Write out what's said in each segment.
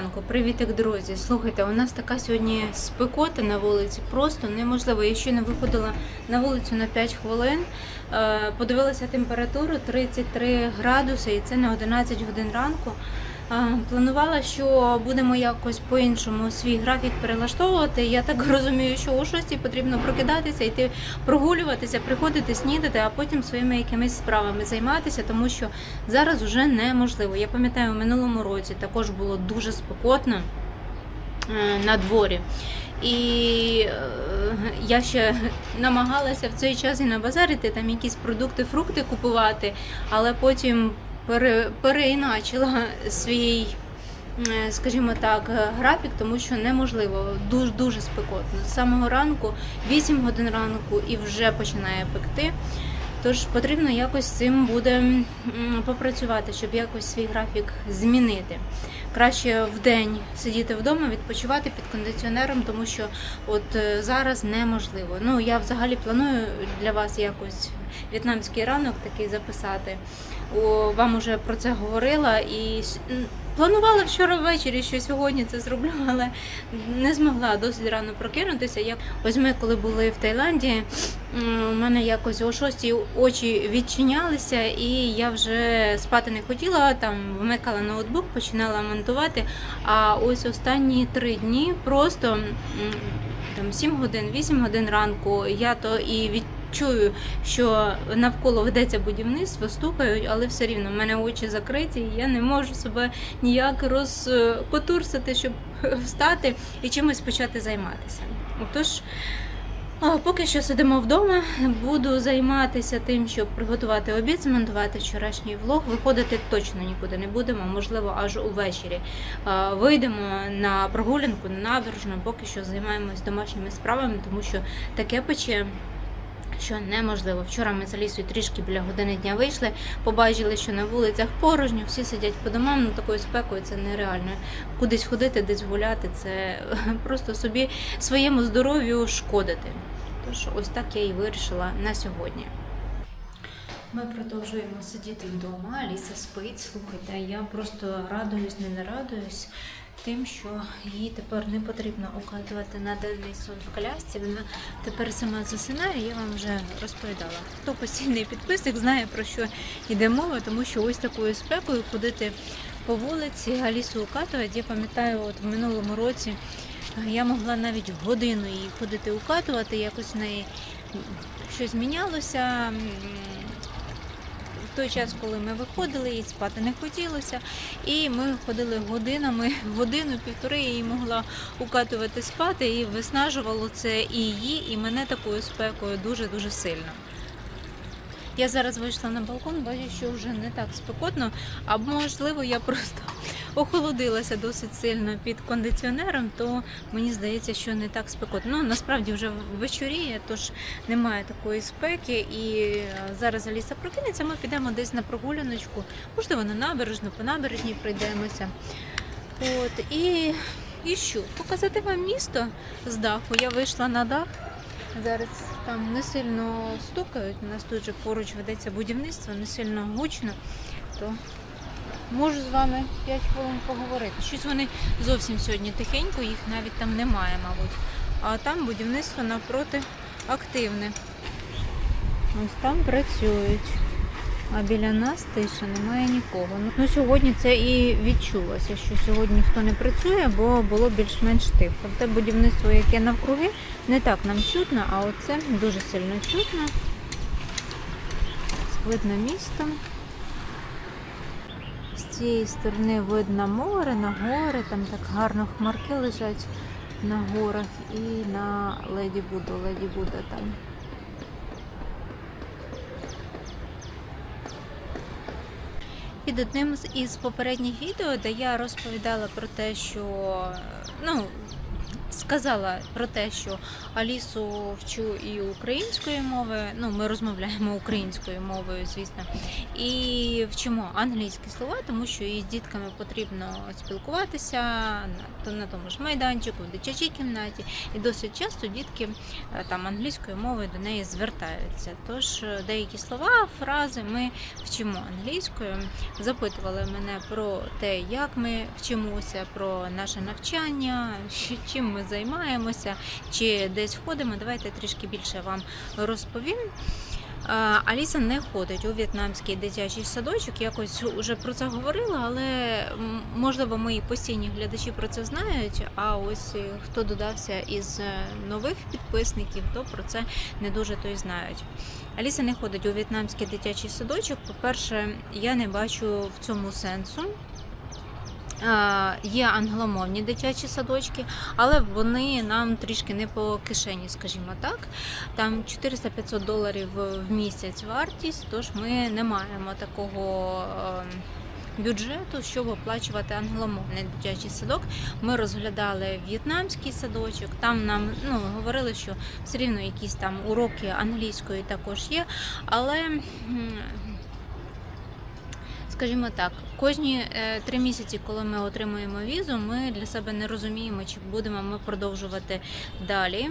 Ранку, привітик, друзі. Слухайте, у нас така сьогодні спекота на вулиці, просто неможливо. Я ще не виходила на вулицю на 5 хвилин. Е, Подивилася температуру 33 градуси, і це на 11 годин ранку. Планувала, що будемо якось по-іншому свій графік перелаштовувати. Я так розумію, що о 6 потрібно прокидатися, йти прогулюватися, приходити снідати, а потім своїми якимись справами займатися, тому що зараз вже неможливо. Я пам'ятаю, у минулому році також було дуже спекотно е, на дворі. І е, я ще намагалася в цей час і на базарити там якісь продукти, фрукти купувати, але потім пере, переіначила свій, скажімо так, графік, тому що неможливо, дуже дуже спекотно. З самого ранку, 8 годин ранку, і вже починає пекти. Тож потрібно якось цим буде попрацювати, щоб якось свій графік змінити. Краще в день сидіти вдома, відпочивати під кондиціонером, тому що от е, зараз неможливо. Ну я взагалі планую для вас якось в'єтнамський ранок такий записати. Вам уже про це говорила і планувала вчора ввечері, що сьогодні це зроблю, але не змогла досить рано прокинутися. Я ось ми, коли були в Таїланді, у мене якось о 6 очі відчинялися, і я вже спати не хотіла. Там вмикала ноутбук, починала монтувати. А ось останні три дні просто там 7 годин, 8 годин ранку я то і відчую, що навколо ведеться будівництво, стукають, але все рівно в мене очі закриті, і я не можу себе ніяк розкотурсити, щоб встати і чимось почати займатися. Отож. Поки що сидимо вдома, буду займатися тим, щоб приготувати обід, змонтувати вчорашній влог. Виходити точно нікуди не будемо, можливо, аж увечері. Вийдемо на прогулянку, на набережну, поки що займаємось домашніми справами, тому що таке пече. Що неможливо. Вчора ми з Алісою трішки біля години дня вийшли, побачили, що на вулицях порожньо, всі сидять по домам, ну такою спекою це нереально. Кудись ходити, десь гуляти, це просто собі своєму здоров'ю шкодити. Тож ось так я і вирішила на сьогодні. Ми продовжуємо сидіти вдома. Аліса спить. Слухайте, я просто радуюсь, не нарадуюсь тим, що їй тепер не потрібно укладувати на денний сон в колясці. Вона тепер сама засинає. Я вам вже розповідала. Хто постійний підписник знає про що йде мова, тому що ось такою спекою ходити по вулиці, Алісу укатувати. Я пам'ятаю, от в минулому році я могла навіть годину її ходити укатувати, якось в неї щось мінялося. Той час, коли ми виходили, їй спати не хотілося, і ми ходили годинами, годину-півтори її могла укатувати спати, і виснажувало це і її, і мене такою спекою дуже-дуже сильно. Я зараз вийшла на балкон, бачу, що вже не так спекотно, а можливо, я просто охолодилася досить сильно під кондиціонером, то мені здається, що не так спекотно. Ну насправді вже вечоріє, тож немає такої спеки. І е, зараз Аліса прокинеться. Ми підемо десь на прогуляночку, можливо, на набережну, по набережній пройдемося. От і, і що? Показати вам місто з даху. Я вийшла на дах. Зараз там не сильно стукають. У нас тут же поруч ведеться будівництво, не сильно гучно, то можу з вами 5 хвилин поговорити. Щось вони зовсім сьогодні тихенько, їх навіть там немає, мабуть. А там будівництво навпроти активне. Ось там працюють. А біля нас тиша, немає нікого. Ну, Ну сьогодні це і відчулося, що сьогодні ніхто не працює, бо було більш-менш тихо. Те будівництво, яке навкруги, не так нам чутно, а оце дуже сильно чутно. Видно місто. Цієї сторони видно море, на гори, там так гарно хмарки лежать на горах і на Леді Буду, Леді Буда там. Під одним із попередніх відео, де я розповідала про те, що ну, сказала про те, що Алісу вчу і української мови. Ну, ми розмовляємо українською мовою, звісно, і вчимо англійські слова, тому що і з дітками потрібно спілкуватися на, на тому ж майданчику, в дитячій кімнаті. І досить часто дітки е, там англійською мовою до неї звертаються. Тож е, деякі слова, фрази ми вчимо англійською. Запитували мене про те, як ми вчимося, про наше навчання, чим ми займаємося, чи десь ходимо. Давайте трішки більше вам розповім. Аліса не ходить у в'єтнамський дитячий садочок. Якось вже про це говорила, але можливо мої постійні глядачі про це знають. А ось е, хто додався із е, нових підписників, то про це не дуже то й знають. Аліса не ходить у в'єтнамський дитячий садочок. По-перше, я не бачу в цьому сенсу. Е, Є англомовні дитячі садочки, але вони нам трішки не по кишені, скажімо так. Там 400-500 доларів в місяць вартість, тож ми не маємо такого е, бюджету, щоб оплачувати англомовний дитячий садок. Ми розглядали в'єтнамський садочок. Там нам ну, говорили, що все рівно якісь там уроки англійської також є, але. Скажімо так, кожні е, три місяці, коли ми отримуємо візу, ми для себе не розуміємо, чи будемо ми продовжувати далі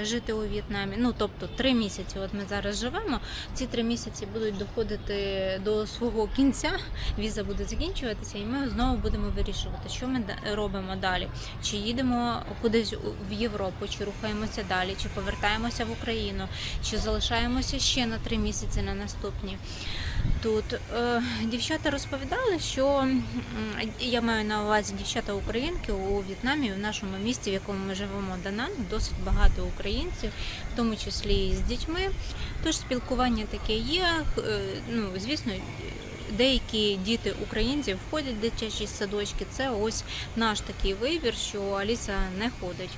е, жити у В'єтнамі. Ну тобто три місяці. От ми зараз живемо. Ці три місяці будуть доходити до свого кінця. Віза буде закінчуватися, і ми знову будемо вирішувати, що ми робимо далі. Чи їдемо кудись в Європу, чи рухаємося далі, чи повертаємося в Україну, чи залишаємося ще на три місяці на наступні. Тут е, дівчата розповідали, що я маю на увазі дівчата українки у В'єтнамі, в нашому місті, в якому ми живемо, Данан, досить багато українців, в тому числі і з дітьми. Тож спілкування таке є. Е, ну, звісно, деякі діти українців входять в дитячі садочки. Це ось наш такий вибір, що Аліса не ходить.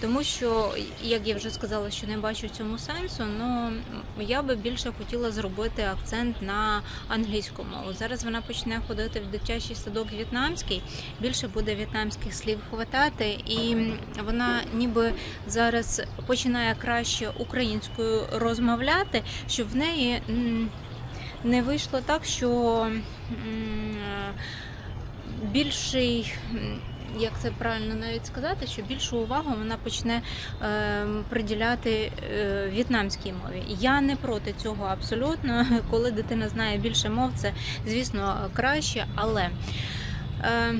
Тому що, як я вже сказала, що не бачу цьому сенсу, ну я би більше хотіла зробити акцент на англійську мову. Зараз вона почне ходити в дитячий садок в'єтнамський, більше буде в'єтнамських слів хватати, і вона ніби зараз починає краще українською розмовляти, щоб в неї не вийшло так, що більший. Як це правильно навіть сказати, що більшу увагу вона почне е, приділяти е, в'єтнамській мові. Я не проти цього абсолютно. Коли дитина знає більше мов, це звісно краще, але е,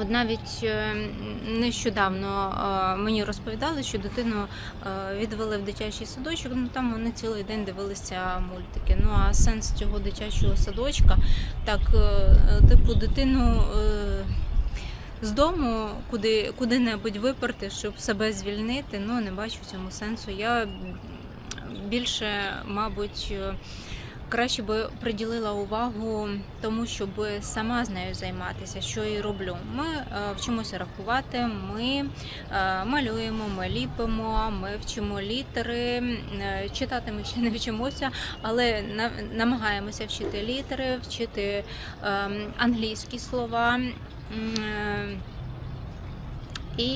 от навіть е, нещодавно е, мені розповідали, що дитину е, відвели в дитячий садочок. Ну там вони цілий день дивилися мультики. Ну а сенс цього дитячого садочка, так, типу, дитину. з дому куди, куди-небудь виперти, щоб себе звільнити, ну не бачу в цьому сенсу. Я більше, мабуть, краще би приділила увагу тому, щоб сама з нею займатися, що і роблю. Ми е, вчимося рахувати, ми е, малюємо, ми ліпимо, ми вчимо літери. Е, Читати ми ще не вчимося, але на- намагаємося вчити літери, вчити ем, англійські слова. І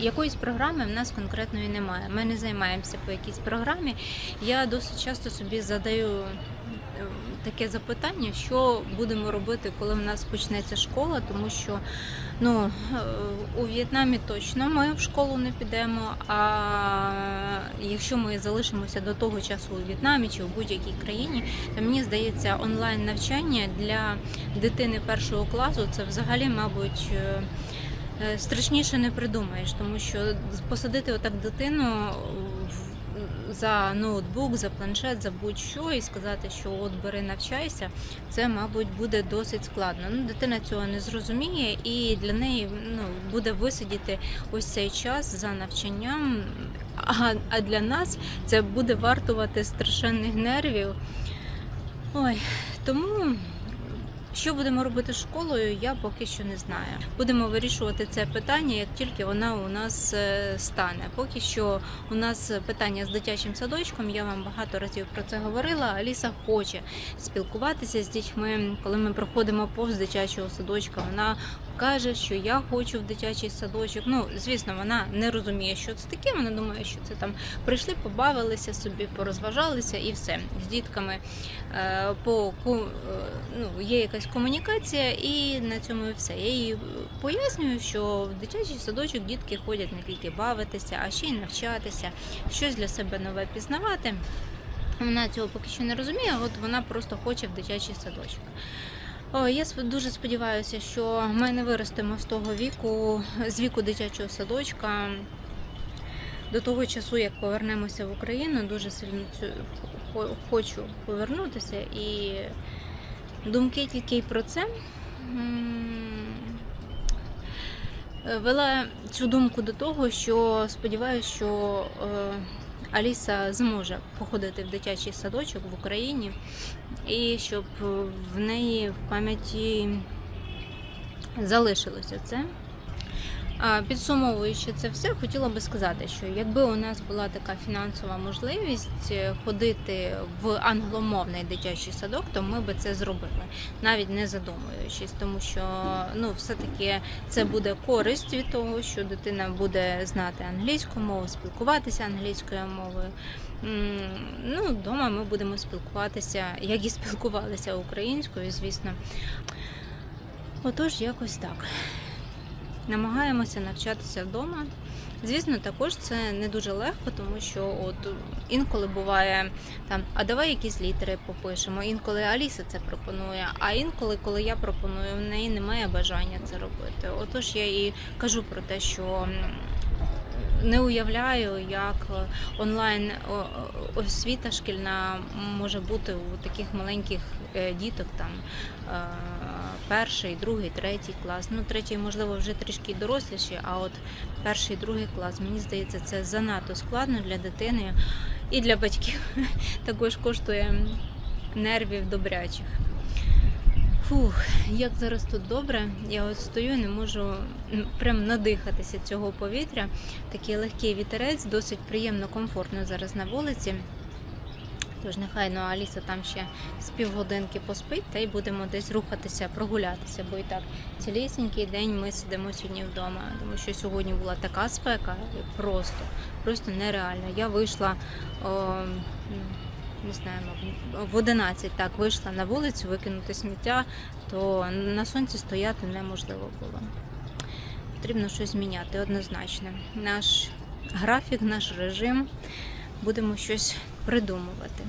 якоїсь програми в нас конкретної немає. Ми не займаємося по якійсь програмі. Я досить часто собі задаю таке запитання, що будемо робити, коли в нас почнеться школа, тому що ну, е, у В'єтнамі точно ми в школу не підемо. А якщо ми залишимося до того часу у В'єтнамі чи в будь-якій країні, то мені здається, онлайн навчання для дитини першого класу це взагалі, мабуть. е, е, Страшніше не придумаєш, тому що посадити отак дитину за ноутбук, за планшет, за будь-що і сказати, що от бери навчайся, це, мабуть, буде досить складно. Ну, дитина цього не зрозуміє, і для неї ну, буде висидіти ось цей час за навчанням. А, а для нас це буде вартувати страшенних нервів. Ой, тому. Що будемо робити школою, я поки що не знаю. Будемо вирішувати це питання, як тільки вона у нас е, стане. Поки що у нас питання з дитячим садочком. Я вам багато разів про це говорила. Аліса хоче спілкуватися з дітьми. Коли ми проходимо повз дитячого садочка, вона каже, що я хочу в дитячий садочок. Ну, звісно, вона не розуміє, що це таке. Вона думає, що це там прийшли, побавилися собі, порозважалися і все. З дітками е, по е, ну, є якась комунікація, і на цьому і все. Я їй пояснюю, що в дитячий садочок дітки ходять не тільки бавитися, а ще й навчатися, щось для себе нове пізнавати. Вона цього поки що не розуміє, от вона просто хоче в дитячий садочок. О, я дуже сподіваюся, що ми не виростемо з того віку, з віку дитячого садочка. До того часу, як повернемося в Україну, дуже сильно цю, хочу повернутися. І думки тільки про це. Вела цю думку до того, що сподіваюся, що е, Аліса зможе походити в дитячий садочок в Україні, і щоб в неї в пам'яті залишилося це. Підсумовуючи це все, хотіла би сказати, що якби у нас була така фінансова можливість е, ходити в англомовний дитячий садок, то ми би це зробили, навіть не задумуючись, тому що ну, все-таки це буде користь від того, що дитина буде знати англійську мову, спілкуватися англійською мовою. Ну, вдома ми будемо спілкуватися, як і спілкувалися українською, звісно. Отож, якось так намагаємося навчатися вдома. Звісно, також це не дуже легко, тому що от інколи буває там, а давай якісь літери попишемо. Інколи Аліса це пропонує, а інколи, коли я пропоную, в неї немає бажання це робити. Отож, я і кажу про те, що не уявляю, як онлайн о- о- освіта шкільна може бути у таких маленьких е, діток там е, перший, другий, третій клас. Ну, третій, можливо, вже трішки доросліші, а от перший, другий клас, мені здається, це занадто складно для дитини і для батьків. Також коштує нервів добрячих. Фух, як зараз тут добре. Я от стою, не можу прям надихатися цього повітря. Такий легкий вітерець, досить приємно, комфортно зараз на вулиці. Тож нехай ну, Аліса там ще з півгодинки поспить, та й будемо десь рухатися, прогулятися, бо і так цілісінький день ми сидимо сьогодні вдома, тому що сьогодні була така спека, просто, просто нереально. Я вийшла о, не знаю, в 11 так вийшла на вулицю викинути сміття, то на сонці стояти неможливо було. Потрібно щось зміняти однозначно. Наш графік, наш режим, будемо щось придумувати.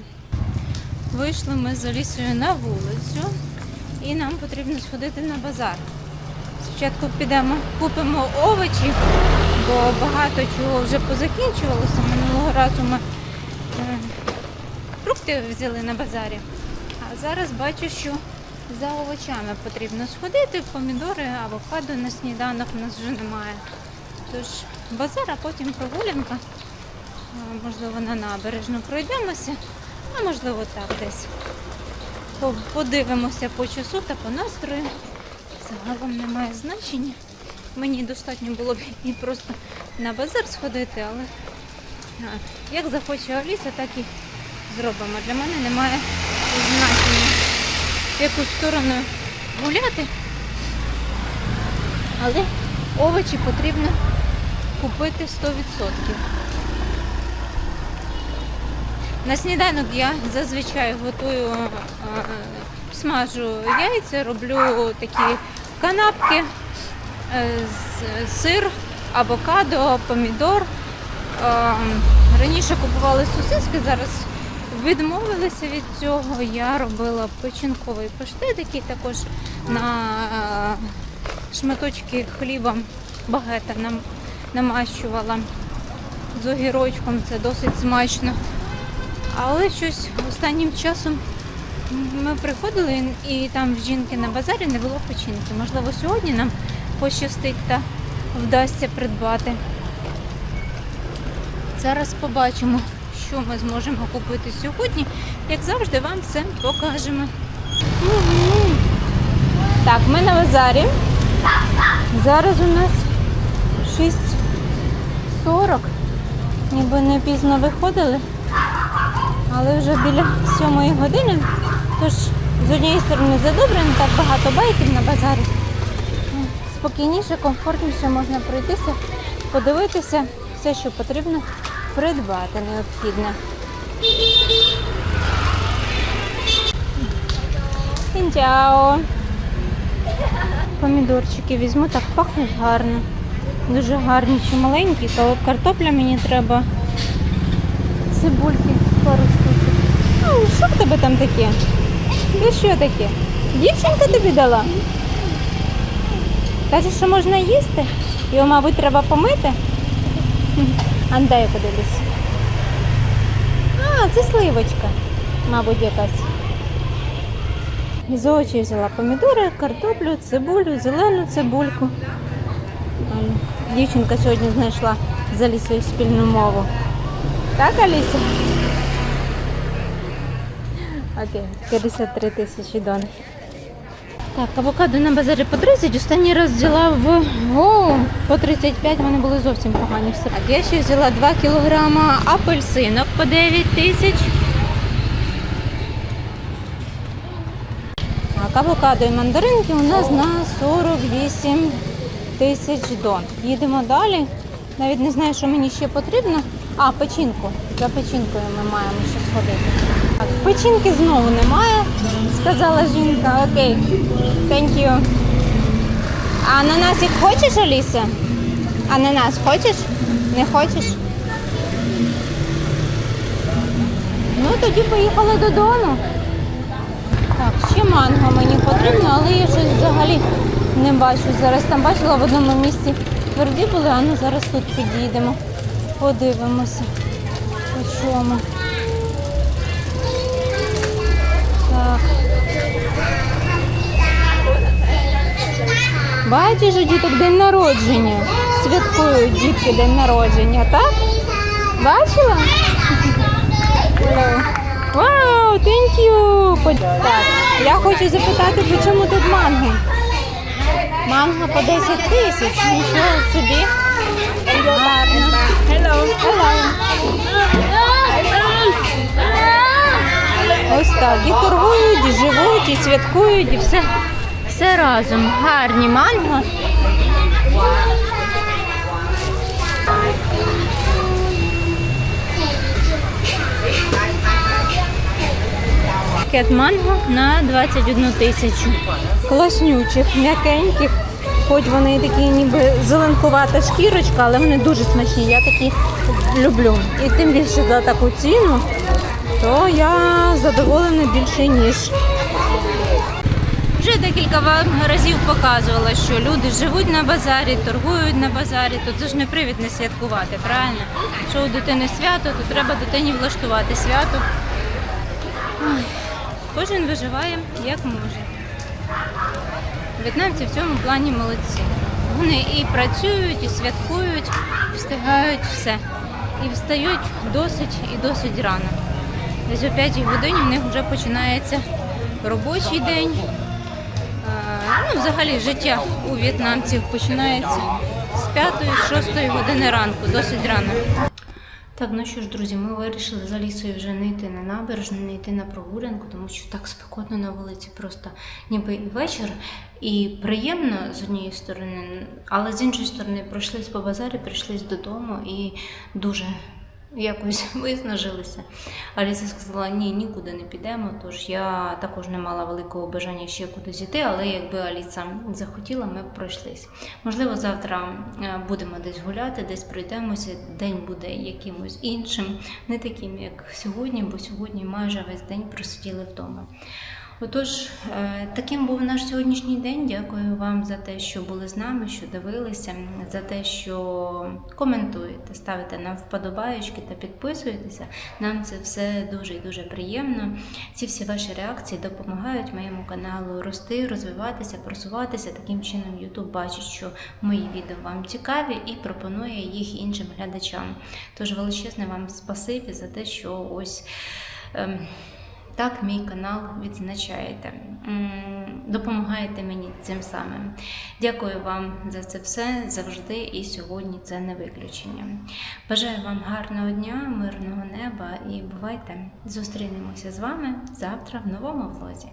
Вийшли ми з Алісою на вулицю і нам потрібно сходити на базар. Спочатку підемо, купимо овочі, бо багато чого вже позакінчувалося. Минулого разу ми фрукти взяли на базарі. А зараз бачу, що за овочами потрібно сходити, помідори, авокадо на сніданок у нас вже немає. Тож базар, а потім прогулянка. Можливо, на набережну пройдемося, а можливо так десь. Подивимося по часу та по настрою. Загалом немає значення. Мені достатньо було б і просто на базар сходити, але як захоче Аліса, так і зробимо. Для мене немає значення, в яку сторону гуляти. Але овочі потрібно купити 100%. На сніданок я зазвичай готую, е, е, смажу яйця, роблю такі канапки, е, сир, авокадо, помідор. Раніше купували сосиски, зараз відмовилися від цього. Я робила печінковий паштет, який також на е, шматочки хліба багета нам намащувала з огірочком. Це досить смачно. Але щось останнім часом ми приходили і там в жінки на базарі не було печінки. Можливо, сьогодні нам пощастить та вдасться придбати. Зараз побачимо, що ми зможемо купити сьогодні. Як завжди, вам все покажемо. Так, ми на базарі. Зараз у нас 6.40. Ніби не пізно виходили але вже біля сьомої години. Тож з однієї сторони задобре, не так багато байків на базарі. Спокійніше, комфортніше можна пройтися, подивитися все, що потрібно придбати необхідне. Інтяо. Помідорчики візьму, так пахнуть гарно. Дуже гарні чи маленькі, то картопля мені треба. Цибульки пару штук. Ну, що в тебе там таке? Це що таке? Дівчинка тобі дала? Каже, що можна їсти? Його, мабуть, треба помити. Хм. А ну, дай я подивлюсь. А, це сливочка, мабуть, якась. З овочів взяла помідори, картоплю, цибулю, зелену цибульку. Ем, Дівчинка сьогодні знайшла з Алісою спільну мову. Так, Аліса? Окей, 53 тисячі дон. Так, авокадо на базарі по 30, останній раз взяла в О, по 35, вони були зовсім погані. все. Так, я ще взяла 2 кілограма апельсинок по 9 тисяч. Так, авокадо і мандаринки у нас на 48 тисяч дон. Їдемо далі. Навіть не знаю, що мені ще потрібно. А, печінку. За печінкою ми маємо ще сходити. Печінки знову немає, сказала жінка. Окей, thank you. А ананасик хочеш, Аліса? Ананас хочеш? Не хочеш? Ну, тоді поїхали додому. Так, ще манго мені потрібно, але я щось взагалі не бачу. Зараз там бачила в одному місці тверді були, а ну зараз тут підійдемо. Подивимося. По чому. Бачиш, у діток день народження. Святкують дітки день народження, так? Бачила? Вау, thank you! Так, я хочу запитати, по чому тут манго? Манго по 10 тисяч. Нічого собі. Hello. Hello. Ось так. І торгують, і живуть, і святкують, і все, все разом. Гарні манго. Пакет манго на 21 тисячу. Класнючих, м'якеньких. Хоч вони такі ніби зеленкувата шкірочка, але вони дуже смачні. Я такі люблю. І тим більше за таку ціну, то я задоволена більше ніж. Вже декілька разів показувала, що люди живуть на базарі, торгують на базарі, то це ж не привід не святкувати, правильно? Якщо у дитини свято, то треба дитині влаштувати свято. Ой, Кожен виживає як може. В'єтнамці в цьому плані молодці. Вони і працюють, і святкують, встигають все. І встають досить і досить рано. Десь о 5 годині в них вже починається робочий день. Ну, взагалі життя у в'єтнамців починається з 5-6 години ранку, досить рано. Так, ну що ж, друзі, ми вирішили з Алісою вже не йти на набережну, не йти на прогулянку, тому що так спекотно на вулиці, просто ніби вечір. І приємно з однієї сторони, але з іншої сторони, пройшлись по базарі, прийшлись додому і дуже якось виснажилися. Аліса сказала, ні, нікуди не підемо. Тож я також не мала великого бажання ще кудись іти, але якби Аліса захотіла, ми б пройшлись. Можливо, завтра е, будемо десь гуляти, десь пройдемося. День буде якимось іншим, не таким, як сьогодні, бо сьогодні майже весь день просиділи вдома. Отож, е, таким був наш сьогоднішній день. Дякую вам за те, що були з нами, що дивилися, за те, що коментуєте, ставите нам вподобаєчки та підписуєтеся. Нам це все дуже і дуже приємно. Ці всі ваші реакції допомагають моєму каналу рости, розвиватися, просуватися. Таким чином, YouTube бачить, що мої відео вам цікаві і пропонує їх іншим глядачам. Тож величезне вам спасибі за те, що ось. ем, так, мій канал відзначаєте. Допомагаєте мені цим самим. Дякую вам за це все завжди і сьогодні це не виключення. Бажаю вам гарного дня, мирного неба і бувайте! Зустрінемося з вами завтра в новому влозі.